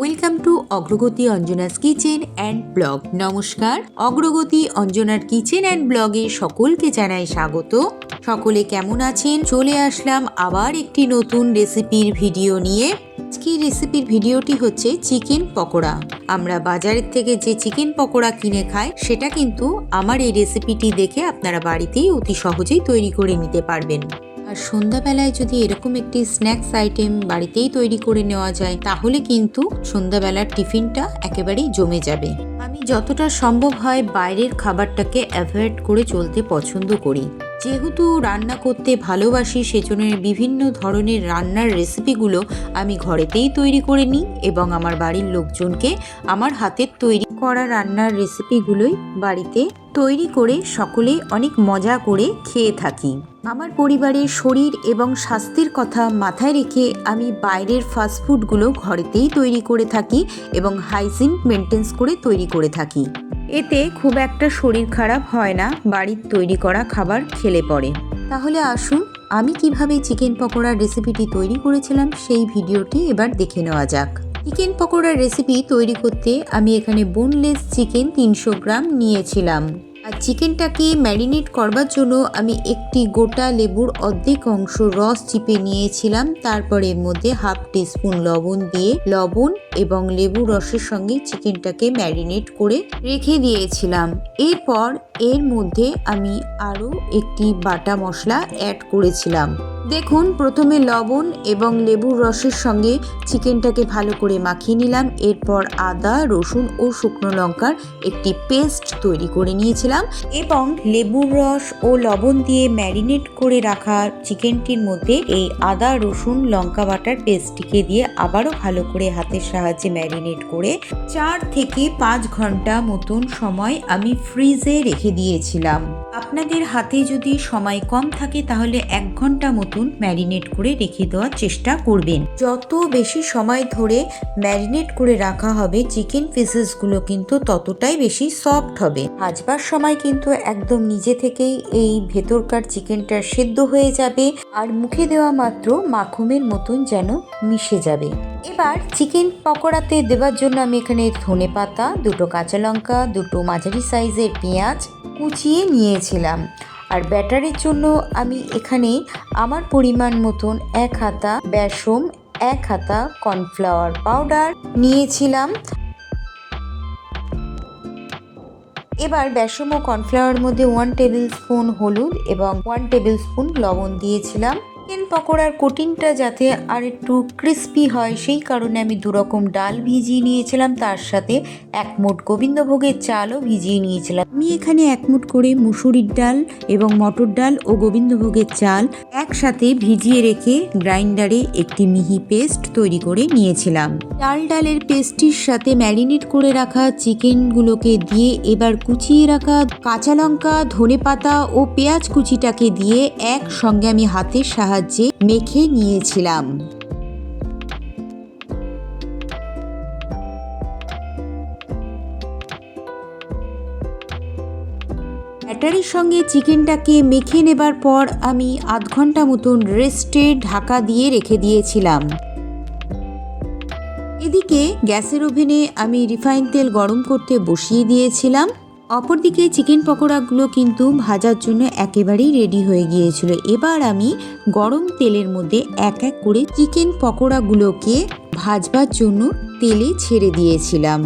Welcome to অগ্রগতি Anjana's kitchen and blog নমস্কার, অগ্রগতি অঞ্জনার কিচেন অ্যান্ড ব্লগে সকলকে জানাই স্বাগত। সকলে কেমন আছেন? চলে আসলাম আবার একটি নতুন রেসিপির ভিডিও নিয়ে। আজকের রেসিপির ভিডিওটি হচ্ছে চিকেন পকোড়া। আমরা বাজারের থেকে যে চিকেন পকোড়া কিনে খাই, সেটা কিন্তু আমার এই রেসিপিটি দেখে আপনারা বাড়িতেই অতি সহজেই তৈরি করে নিতে পারবেন। আর সন্ধ্যাবেলায় যদি এরকম একটি স্ন্যাক্স আইটেম বাড়িতেই তৈরি করে নেওয়া যায়, তাহলে কিন্তু সন্ধ্যাবেলার টিফিনটা একেবারেই জমে যাবে। আমি যতটা সম্ভব হয় বাইরের খাবারটাকে অ্যাভয়েড করে চলতে পছন্দ করি। যেহেতু রান্না করতে ভালোবাসি, সেজন্য বিভিন্ন ধরনের রান্নার রেসিপিগুলো আমি ঘরেতেই তৈরি করে নিই এবং আমার বাড়ির লোকজনকে আমার হাতের তৈরি করা রান্নার রেসিপিগুলোই বাড়িতে তৈরি করে সকলেই অনেক মজা করে খেয়ে থাকি। আমার পরিবারের শরীর এবং স্বাস্থ্যের কথা মাথায় রেখে আমি বাইরের ফাস্টফুডগুলো ঘরেতেই তৈরি করে থাকি এবং হাইজিন মেনটেন্স করে তৈরি করে থাকি। এতে খুব একটা শরীর খারাপ হয় না, বাড়ির তৈরি করা খাবার খেলে পড়ে। তাহলে আসুন, আমি কীভাবে চিকেন পকোড়ার রেসিপিটি তৈরি করেছিলাম সেই ভিডিওটি এবার দেখে নেওয়া যাক। চিকেন পকোড়ার রেসিপি তৈরি করতে আমি এখানে বোনলেস চিকেন তিনশো গ্রাম নিয়েছিলাম। আর চিকেনটাকে ম্যারিনেট করবার জন্য আমি একটি গোটা লেবুর অর্ধেক অংশ রস চিপে নিয়েছিলাম। তারপরে এর মধ্যে হাফ টিস্পুন লবণ দিয়ে লবণ এবং লেবু রসের সঙ্গে চিকেনটাকে ম্যারিনেট করে রেখে দিয়েছিলাম। এরপর এর মধ্যে আমি আরও একটি বাটা মশলা অ্যাড করেছিলাম। দেখুন, প্রথমে লবণ এবং লেবুর রসের সঙ্গে চিকেনটাকে ভালো করে মাখিয়ে নিলাম। এরপর আদা, রসুন ও শুকনো লঙ্কার একটি পেস্ট তৈরি করে নিয়েছিলাম এবং লেবুর রস ও লবণ দিয়ে ম্যারিনেট করে রাখা চিকেনটির মধ্যে এই আদা, রসুন, লঙ্কা বাটার পেস্টটিকে দিয়ে আবারও ভালো করে হাতের সাহায্যে ম্যারিনেট করে চার থেকে পাঁচ ঘণ্টা মতন সময় আমি ফ্রিজে রেখে দিয়েছিলাম। আপনাদের হাতে যদি সময় কম থাকে, তাহলে এক ঘণ্টা মতন ম্যারিনেট করে রেখে দেওয়ার চেষ্টা করবেন। যত বেশি সময় ধরে ম্যারিনেট করে রাখা হবে, চিকেন পিসেসগুলো কিন্তু ততটাই বেশি সফট হবে। ভাজবার সময় কিন্তু একদম নিজে থেকেই এই ভেতরকার চিকেনটা সেদ্ধ হয়ে যাবে আর মুখে দেওয়া মাত্র মাখুমের মতন যেন মিশে যাবে। এবার চিকেন পকোড়াতে দেওয়ার জন্য আমি এখানে ধনে পাতা দুটো কাঁচা লঙ্কা, দুটো মাঝারি সাইজের পেঁয়াজ কুচিয়ে নিয়েছিলাম। আর ব্যাটারির জন্য আমি এখানে আমার পরিমাণ মতন এক হাতা বেসম এক হাতা কর্নফ্লাওয়ার পাউডার নিয়েছিলাম। এবার বেসম ও কর্নফ্লাওয়ার মধ্যে ওয়ান টেবিল স্পুন হলুদ এবং ওয়ান টেবিল স্পুন লবণ দিয়েছিলাম। চিকেন পকোড়ার কোটিংটা যাতে আর একটু ক্রিস্পি হয়, সেই কারণে আমি দুরকম ডাল ভিজিয়ে নিয়েছিলাম। তার সাথে এক মুঠ গোবিন্দভোগের চালও ভিজিয়ে নিয়েছিলাম। আমি এখানে এক মুঠ করে মুসুরির ডাল এবং মটর ডাল ও গোবিন্দভোগের চাল একসাথে ভিজিয়ে রেখে গ্রাইন্ডারে একটি মিহি পেস্ট তৈরি করে নিয়েছিলাম। ডাল ডালের পেস্টটির সাথে ম্যারিনেট করে রাখা চিকেনগুলোকে দিয়ে এবার কুচিয়ে রাখা কাঁচা লঙ্কা ধনে পাতা ও পেঁয়াজ কুচিটাকে দিয়ে একসঙ্গে আমি হাতের সাহায্যে মেখে নিয়েছিলাম। ব্যাটারির সঙ্গে চিকেনটাকে মেখে নেবার পর আমি আধ ঘণ্টা মতন রেস্টে ঢাকা দিয়ে রেখে দিয়েছিলাম। এদিকে গ্যাসের ওভেনে আমি রিফাইন তেল গরম করতে বসিয়ে দিয়েছিলাম। অপরদিকে চিকেন পকোড়াগুলো কিন্তু ভাজার জন্য একেবারেই রেডি হয়ে গিয়েছিল। এবার আমি গরম তেলের মধ্যে এক এক করে চিকেন পকোড়াগুলোকে ভাজবার জন্য তেলে ছেড়ে দিয়েছিলাম।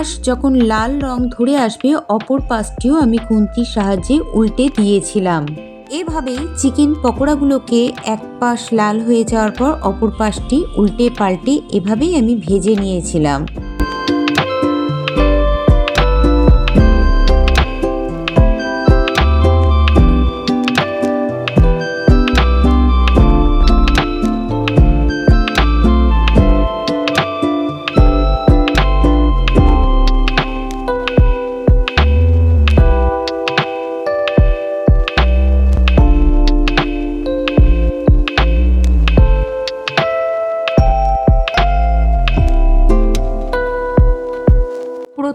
পাশ যখন লাল রং ধরে আসবে, অপর পাশটিও আমি কুন্তির সাহায্যে উল্টে দিয়েছিলাম। এভাবেই চিকেন পকোড়াগুলোকে এক পাশ লাল হয়ে যাওয়ার পর অপর পাশটি উল্টে পাল্টে এভাবেই আমি ভেজে নিয়েছিলাম।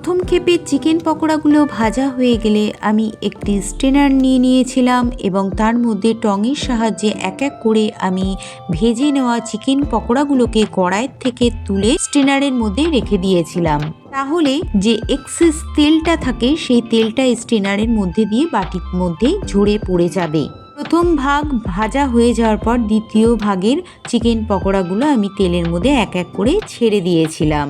শেপের চিকেন পকোড়াগুলো ভাজা হয়ে গেলে আমি একটি স্টেনার নিয়ে নিয়েছিলাম এবং তার মধ্যে টঙের সাহায্যে এক এক করে আমি ভেজে নেওয়া চিকেন পকোড়াগুলোকে কড়াইয়ের থেকে তুলে স্টেনারের মধ্যে রেখে দিয়েছিলাম। তাহলে যে এক্সেস তেলটা থাকে, সেই তেলটা স্টেনারের মধ্যে দিয়ে বাটির মধ্যে ঝরে পড়ে যাবে। প্রথম ভাগ ভাজা হয়ে যাওয়ার পর দ্বিতীয় ভাগের চিকেন পকোড়াগুলো আমি তেলের মধ্যে এক এক করে ছেড়ে দিয়েছিলাম।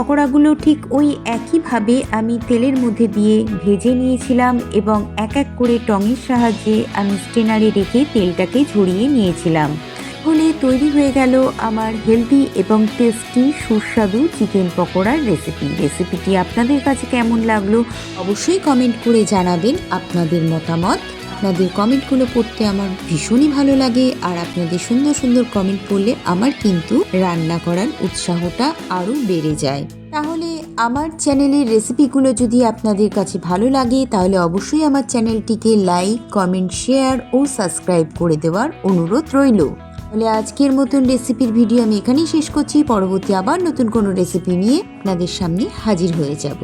পকোড়াগুলো ঠিক ওই একইভাবে আমি তেলের মধ্যে দিয়ে ভেজে নিয়েছিলাম এবং এক এক করে টঙের সাহায্যে আমি স্টেনারে রেখে তেলটাকে ঝরিয়ে নিয়েছিলাম। হলে তৈরি হয়ে গেল আমার হেলদি এবং টেস্টি সুস্বাদু চিকেন পকোড়ার রেসিপি। রেসিপিটি আপনাদের কাছে কেমন লাগল অবশ্যই কমেন্ট করে জানাবেন আপনাদের মতামত। আপনাদের কমেন্টগুলো পড়তে আমার ভীষণই ভালো লাগে আর আপনাদের সুন্দর সুন্দর কমেন্ট পড়লে আমার কিন্তু রান্না করার উৎসাহটা আরও বেড়ে যায়। তাহলে আমার চ্যানেলের রেসিপিগুলো যদি আপনাদের কাছে ভালো লাগে, তাহলে অবশ্যই আমার চ্যানেলটিকে লাইক, কমেন্ট, শেয়ার ও সাবস্ক্রাইব করে দেওয়ার অনুরোধ রইল। তাহলে আজকের মতন রেসিপির ভিডিও আমি এখানেই শেষ করছি। পরবর্তী আবার নতুন কোনো রেসিপি নিয়ে আপনাদের সামনে হাজির হয়ে যাব।